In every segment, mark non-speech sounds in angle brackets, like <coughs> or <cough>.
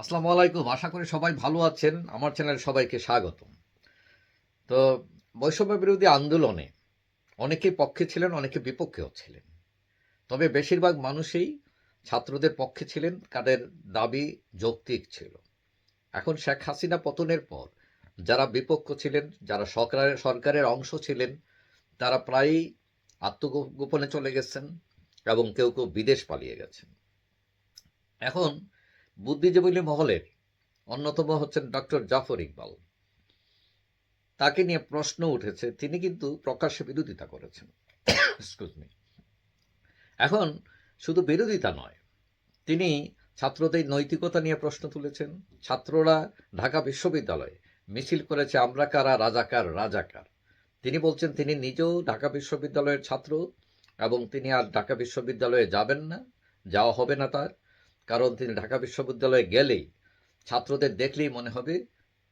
আসসালামু আলাইকুম। আশা করি সবাই ভালো আছেন। আমার চ্যানেলে সবাইকে স্বাগতম। তো বৈষম্য বিরোধী আন্দোলনে অনেকে পক্ষে ছিলেন অনেকে বিপক্ষেও ছিলেন। তবে বেশিরভাগ মানুষই ছাত্রদের পক্ষে ছিলেন তাদের দাবি যৌক্তিক ছিল। এখন শেখ হাসিনা পতনের পর যারা বিপক্ষ ছিলেন, যারা সরকারের সরকারের অংশ ছিলেন, তারা প্রায়ই আত্মগোপনে চলে গেছেন এবং কেউ কেউ বিদেশ পালিয়ে গেছেন। এখন বুদ্ধিজীবী মহলের, অন্যতম হচ্ছেন ডক্টর জাফর ইকবাল। তাকে নিয়ে প্রশ্ন উঠেছে, তিনি কিন্তু প্রকাশ্যে বিরোধিতা করেছেন। Me. এখন শুধু বিরোধিতা নয়, তিনি ছাত্রদের নৈতিকতা নিয়ে প্রশ্ন তুলেছেন। ছাত্ররা ঢাকা বিশ্ববিদ্যালয়ে মিছিল করেছে, আমরা কারা রাজাকার রাজাকার তিনি বলছেন, তিনি নিজেও ঢাকা বিশ্ববিদ্যালয়ের ছাত্র এবং তিনি আর ঢাকা বিশ্ববিদ্যালয়ে যাবেন না, যাওয়া হবে না তার। কারণ তিনি ঢাকা বিশ্ববিদ্যালয়ে গেলেই ছাত্রদের দেখলেই মনে হবে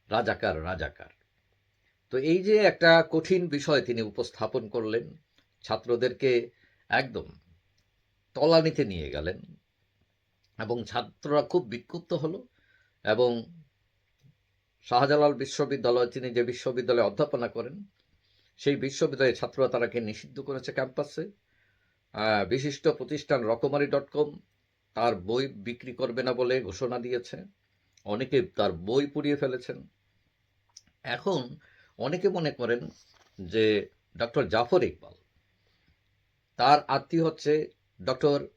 রাজাকার রাজাকার। তো এই যে একটা কঠিন বিষয় তিনি উপস্থাপন করলেন, ছাত্রদেরকে একদম তলানিতে নিয়ে গেলেন এবং ছাত্ররা খুব বিক্ষুব্ধ হলো এবং শাহজালাল বিশ্ববিদ্যালয়, তিনি যে বিশ্ববিদ্যালয়ে অধ্যাপনা করেন, সেই বিশ্ববিদ্যালয়ের ছাত্ররা তারাকে নিষিদ্ধ করেছে ক্যাম্পাসে। বিশিষ্ট প্রতিষ্ঠান রকমারি ডট কম তার বই বিক্রি করবে না বলে ঘোষণা দিয়েছে। অনেকে তার বই পুড়িয়ে ফেলেছেন। এখন অনেকে মনে করেন যে ডক্টর জাফর ইকবাল, তার আত্মীয় হচ্ছে ডক্টর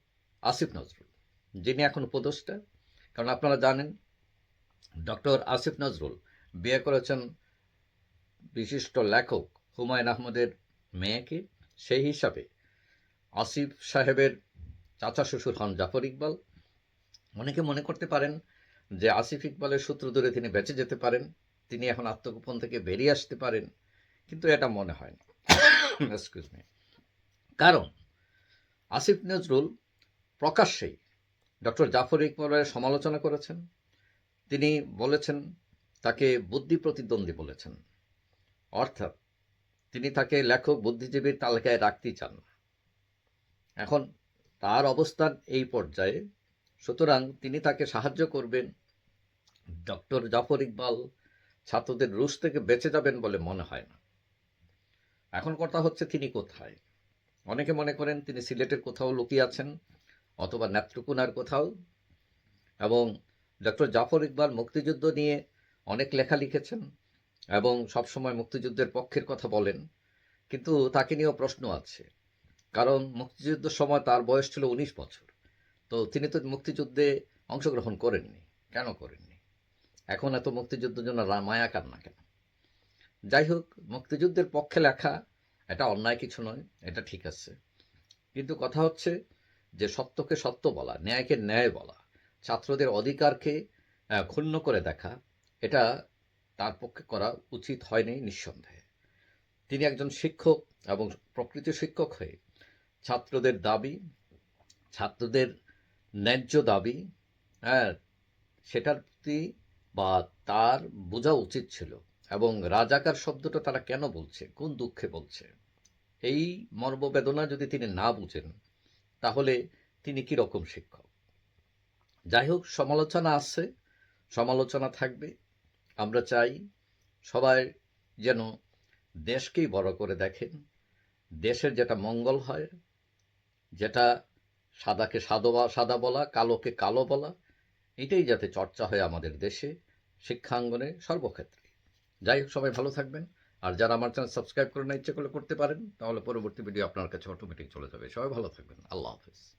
আসিফ নজরুল, যিনি এখন উপদেষ্টা। কারণ আপনারা জানেন, ডক্টর আসিফ নজরুল বিয়ে করেছেন বিশিষ্ট লেখক হুমায়ুন আহমদের মেয়েকে। সেই হিসাবে আসিফ সাহেবের চাচা শ্বশুর হন জাফর ইকবাল। অনেকে মনে করতে পারেন যে আসিফ ইকবালের সূত্র ধরে তিনি বেঁচে যেতে পারেন, তিনি এখন আত্মগোপন থেকে বেরিয়ে আসতে পারেন, কিন্তু এটা মনে হয় না। <coughs> এক্সকিউজ মি কারণ আসিফ নজরুল প্রকাশ্যেই ডক্টর জাফর ইকবালের সমালোচনা করেছেন। তিনি বলেছেন, তাকে বুদ্ধি প্রতিদ্বন্দ্বী বলেছেন। অর্থাৎ তিনি তাকে লেখক, বুদ্ধিজীবীর তালিকায় রাখতেই চান এখন তার অবস্থান এই পর্যায়ে। সুতরাং তিনি তাকে সাহায্য করবেন। ডক্টর জাফর ইকবাল ছাত্রদের রুশ থেকে বেঁচে যাবেন বলে মনে হয় না। এখন কথা হচ্ছে তিনি কোথায়? অনেকে মনে করেন তিনি সিলেটের কোথাও লুকিয়ে আছেন অথবা নেত্রকোনার কোথাও। এবং ডক্টর জাফর ইকবাল মুক্তিযুদ্ধ নিয়ে অনেক লেখা লিখেছেন এবং সবসময় মুক্তিযুদ্ধের পক্ষের কথা বলেন। কিন্তু তাকে নিয়েও প্রশ্ন আছে। কারণ মুক্তিযুদ্ধের সময় তার বয়স ছিল উনিশ বছর। তো তিনি তো মুক্তিযুদ্ধে অংশগ্রহণ করেননি। কেন করেননি? এখন এত মুক্তিযুদ্ধের জন্য রা- মায়া কান্না কেন? যাই হোক, মুক্তিযুদ্ধের পক্ষে লেখা এটা অন্যায় কিছু নয়, এটা ঠিক আছে। কিন্তু কথা হচ্ছে যে সত্যকে সত্য বলা, ন্যায়কে ন্যায় বলা, ছাত্রদের অধিকারকে ক্ষুণ্ণ করে দেখা, এটা তার পক্ষে করা উচিত হয়নি নিঃসন্দেহে। তিনি একজন শিক্ষক এবং প্রকৃত শিক্ষক হয়ে ছাত্রদের দাবি, ছাত্রদের ন্যায্য দাবি হ্যাঁ সেটার প্রতি বা তার বোঝা উচিত ছিল এবং রাজাকার শব্দটা তারা কেন বলছে, কোন দুঃখে বলছে? এই মর্মবেদনা যদি তিনি না বুঝেন, তাহলে তিনি কি রকম শিক্ষক? যাই হোক, সমালোচনা আছে, সমালোচনা থাকবে। আমরা চাই সবাই যেন দেশকেই বড় করে দেখেন, দেশের যেটা মঙ্গল হয় যেটা সাদাকে সাদা সাদা বলা, কালোকে কালো বলা, এটাই যাতে চর্চা হয় আমাদের দেশে, শিক্ষাঙ্গনে সর্বক্ষেত্রে। যাই হোক, সবাই ভালো থাকবেন। আর যারা আমার চ্যানেল সাবস্ক্রাইব করে না ইচ্ছে করলে করতে পারেন, তাহলে পরবর্তী ভিডিও আপনার কাছে অটোমেটিক চলে যাবে। সবাই ভালো থাকবেন। আল্লাহ হাফিজ।